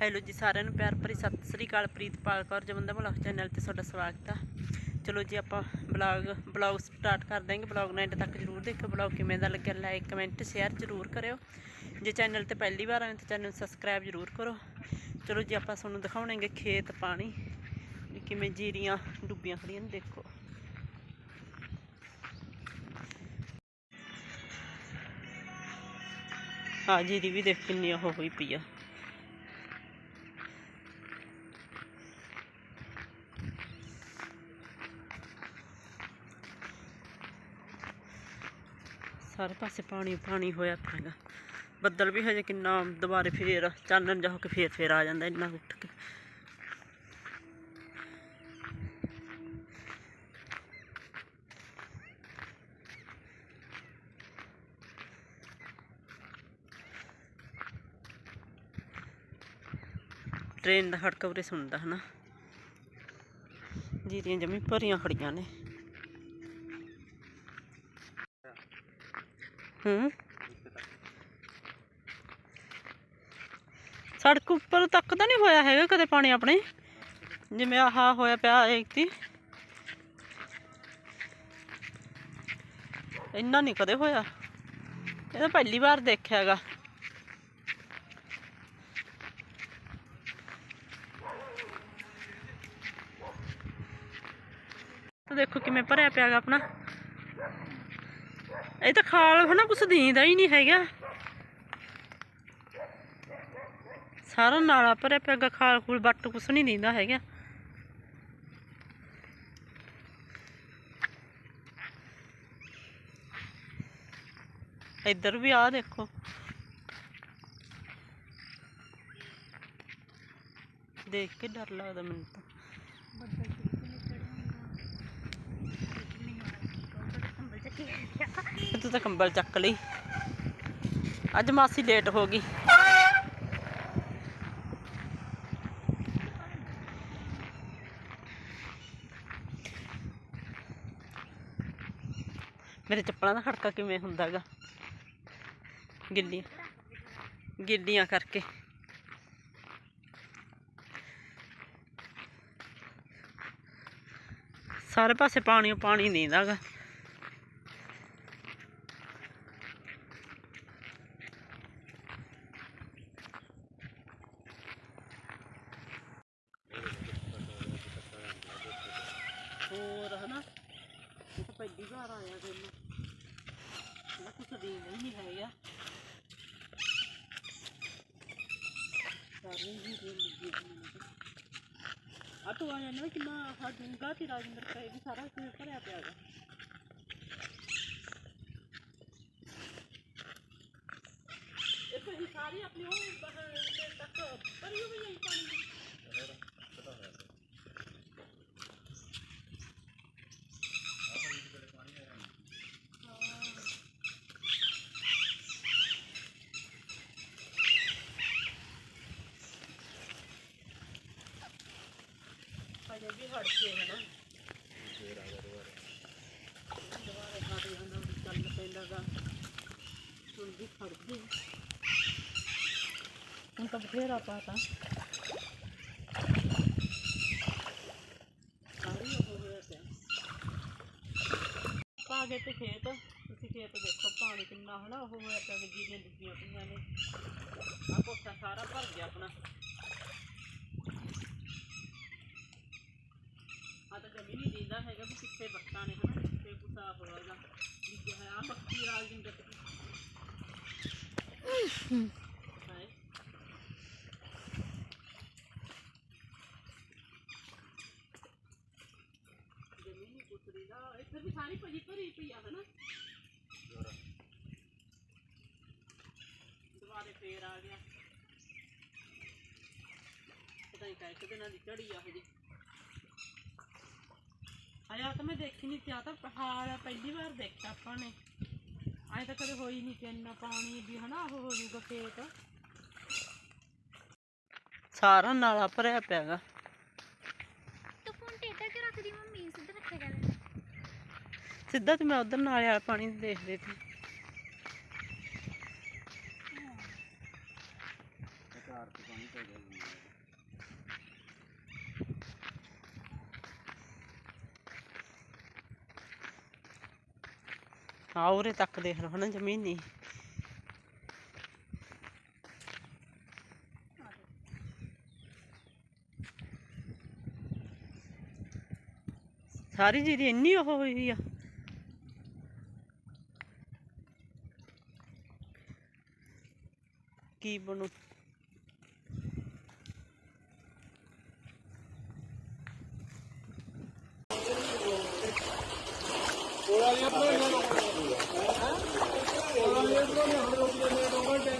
Hello ਜੀ ਸਾਰਿਆਂ ਨੂੰ ਪਿਆਰ ਭਰੀ ਸਤਿ ਸ੍ਰੀ ਅਕਾਲ, ਪ੍ਰੀਤਪਾਲ ਕੌਰ ਜਵੰਦਾ ਬਲੌਗ ਚੈਨਲ ਤੇ ਤੁਹਾਡਾ ਸਵਾਗਤ ਆ। ਚਲੋ ਜੀ ਆਪਾਂ ਬਲੌਗ ਬਲੌਗ ਸਟਾਰਟ ਕਰ ਦਾਂਗੇ ਬਲੌਗ ਨੂੰ ਐਂਡ ਤੱਕ ਜਰੂਰ ਦੇਖੋ ਬਲੌਗ ਕਿਵੇਂ ਦਾ ਲੱਗਿਆ ਲਾਈਕ ਕਮੈਂਟ ਸ਼ੇਅਰ ਜਰੂਰ ਕਰਿਓ। ਜੇ ਚੈਨਲ ਤੇ ਪਹਿਲੀ ਵਾਰ ਆਏ ਤਾਂ ਚੈਨਲ ਨੂੰ ਸਬਸਕ੍ਰਾਈਬ ਜਰੂਰ ਕਰੋ। ਚਲੋ ਜੀ ਆਪਾਂ ਤੁਹਾਨੂੰ ਦਿਖਾਉਣਗੇ ਖੇਤ ਪਾਣੀ। ਕਿਵੇਂ ਜੀਰੀਆਂ, ਡੁੱਬੀਆਂ ਖੜੀਆਂ ਨੇ, ਦੇਖੋ। ਹਾਂ ਜੀਰੀ ਵੀ ਦੇਖ ਕਿੰਨੀ ਉਹ ਹੋਈ ਪਈ ਆ। ਸਾਰੇ ਪਾਸੇ ਪਾਣੀ ਪਾਣੀ ਹੋਇਆ ਪਿਆਗਾ ਬੱਦਲ ਵੀ ਹਜੇ ਕਿੰਨਾ ਦੁਬਾਰੇ ਫੇਰ ਚਾਨਣ ਜਾ ਹੋ ਕੇ ਫੇਰ ਫੇਰ ਆ ਜਾਂਦਾ ਇੰਨਾ ਉੱਠ ਕੇ। ਟ੍ਰੇਨ ਦਾ ਖੜਕਾ ਉਰੇ ਸੁਣਦਾ ਹਨਾ। ਜੀਰੀਆਂ ਜਮੀ ਭਰੀਆਂ ਖੜੀਆਂ ਨੇ। ਹੂੰ। ਸੜਕ ਉੱਪਰ ਤੱਕ ਤਾਂ ਨਹੀਂ ਹੋਇਆ ਹੈਗਾ ਕਦੇ ਪਾਣੀ ਆਪਣੇ। ਜਿਵੇਂ ਆਹ ਹੋਇਆ ਪਿਆ ਇੱਕਤੀ ਇੰਨਾ ਨਹੀਂ ਕਦੇ ਹੋਇਆ। ਇਹ ਤਾਂ ਪਹਿਲੀ ਵਾਰ ਦੇਖਿਆ ਹੈਗਾ। ਤਾਂ ਦੇਖੋ ਕਿਵੇਂ ਭਰਿਆ ਪਿਆਗਾ ਆਪਣਾ। ਇਹ ਤਾਂ ਖਾਲ ਹਨਾ, ਕੁਛ ਦੀਂਦਾ ਹੀ ਨਹੀਂ ਹੈਗਾ। ਸਾਰਾ ਨਾਲਾ ਭਰਿਆ ਪਿਆਗਾ ਖਾਲ ਖੂਲ ਬੱਟ ਕੁਛ ਨਹੀਂ ਦੀਂਦਾ ਹੈਗਾ। ਇੱਧਰ ਵੀ ਆ ਦੇਖੋ। ਦੇਖ ਕੇ ਡਰ ਲੱਗਦਾ ਮੈਨੂੰ ਤਾਂ। ਤੂੰ ਤਾਂ ਕੰਬਲ ਚੱਕ ਲਈ। ਅੱਜ ਮਾਸੀ ਲੇਟ ਹੋ ਗਈ। ਮੇਰੇ ਚੱਪਲਾਂ ਦਾ ਖੜਕਾ ਕਿਵੇਂ ਹੁੰਦਾਗਾ? ਗਿੱਲੀਆਂ ਗਿੱਲੀਆਂ ਕਰਕੇ। ਸਾਰੇ ਪਾਸੇ ਪਾਣੀ ਓ ਪਾਣੀ ਨੀਂਦਾਗਾ। ਹੋਰ ਹਨਾ? ਇਹ ਤਾਂ ਪਹਿਲੀ ਵਾਰ ਆਇਆ ਤੈਨੂੰ। ਇਹ ਕੁਛ ਦੀ ਨਹੀਂ ਹੈਗਾ ਸਾਰੀ ਜੀ ਦੇ ਲੱਗੀ ਹੋਈ ਆ ਤੂੰ ਆ ਜਾਣਾ ਕਿੰਨਾ ਆਹ ਡੂੰਗਾ ਤੇ ਰਾਜਿੰਦਰ ਕਹੇ ਵੀ ਸਾਰਾ ਕਿਵੇਂ ਭਰਿਆ ਪਿਆ ਗਾ ਇਹ ਤਾਂ ਸਾਰੀ ਆਪਣੀ ਉਹ ਤੱਕ ਭਰੀ ਹੋਈ ਹੈ ਪਾਣੀ ਦੀ। ਹਜੇ ਵੀ ਹਟ ਕੇ ਹੈ ਨਾ ਦੁਬਾਰਾ ਹਟ ਜਾਂਦਾ ਵੀ ਚੱਲ ਪੈਂਦਾ ਗਾ ਹੁਣ ਵੀ ਖੜ ਗਈ ਹੁਣ ਤਾਂ ਬਥੇਰਾ ਪਾਤਾ। ਸਾਰੀ ਉਹ ਹੋਇਆ ਪਿਆ ਪਾ ਗਏ ਤੇ ਖੇਤ, ਤੁਸੀਂ ਖੇਤ ਦੇਖੋ, ਪਾਣੀ ਕਿੰਨਾ ਹਨਾ ਉਹ ਹੋਇਆ ਪਿਆ, ਵੀ ਡੁੱਬੀਆਂ ਪਈਆਂ ਨੇ। ਆ ਕੋਠਾ ਸਾਰਾ ਭਰ ਗਿਆ ਆਪਣਾ। ਆ ਤਾਂ ਜਮੀ ਨਹੀਂ ਦਿੰਦਾ ਹੈਗਾ ਵੀ ਕਿੱਥੇ ਬੱਟਾਂ ਨੇ, ਹਨਾ? ਕਿੱਥੇ ਕੁਸਾ ਹੋਵੇਗਾ ਵੀ ਹੈ ਆ ਮੱਕੀ ਰਾਜ ਜਿੰਦਰ ਤੇ ਹਾਏ। ਜਮੀ ਨਹੀਂ ਕੁਸਰੀ ਦਾ ਇੱਥੇ ਵੀ ਸਾਰੀ ਭਜੀ ਭਰੀ ਪਈ ਆ, ਹਨਾ? ਦੁਬਾਰੇ ਫੇਰ ਆ ਗਿਆ। ਪਤਾ ਨਹੀਂ ਕਾਹ ਦਿਨਾਂ ਦੀ ਚੜੀ ਆ ਹਜੇ ਆਇਆ ਤਾਂ ਮੈਂ ਦੇਖੀ ਨਹੀਂ ਸੀ ਆ ਤਾਂ ਪਹਾੜ ਆ ਪਹਿਲੀ ਵਾਰ ਦੇਖਿਆ ਆਪਾਂ ਨੇ। ਆਏ ਤਾਂ ਕਦੇ ਹੋਈ ਨਹੀਂ ਕਿ ਇੰਨਾ ਪਾਣੀ ਵੀ ਹਨਾ ਉਹ ਹੋ ਜਾਊਗਾ ਖੇਤ। ਸਾਰਾ ਨਾਲਾ ਭਰਿਆ ਪਿਆਗਾ। ਤੂੰ ਫੋਨ ਟੇਡਾ ਕੇ ਰੱਖਦੀ ਮੰਮੀ? ਸਿੱਧਾ ਰੱਖਿਆ ਕਰ ਸਿੱਧਾ ਤੇ ਮੈਂ ਉਧਰ ਨਾਲੇ ਵਾਲਾ ਪਾਣੀ ਦੇਖਦੇ ਸੀ। ਚਾਰ ਆ ਉਰੇ ਤੱਕ ਦੇਖ ਲਓ ਹਨਾ ਜ਼ਮੀਨ ਨਹੀਂ। ਸਾਰੀ ਜੀਰੀ ਇੰਨੀ ਉਹ ਹੋਈ ਆ। ਕੀ ਬਣੂ? Hola, ya हम लोग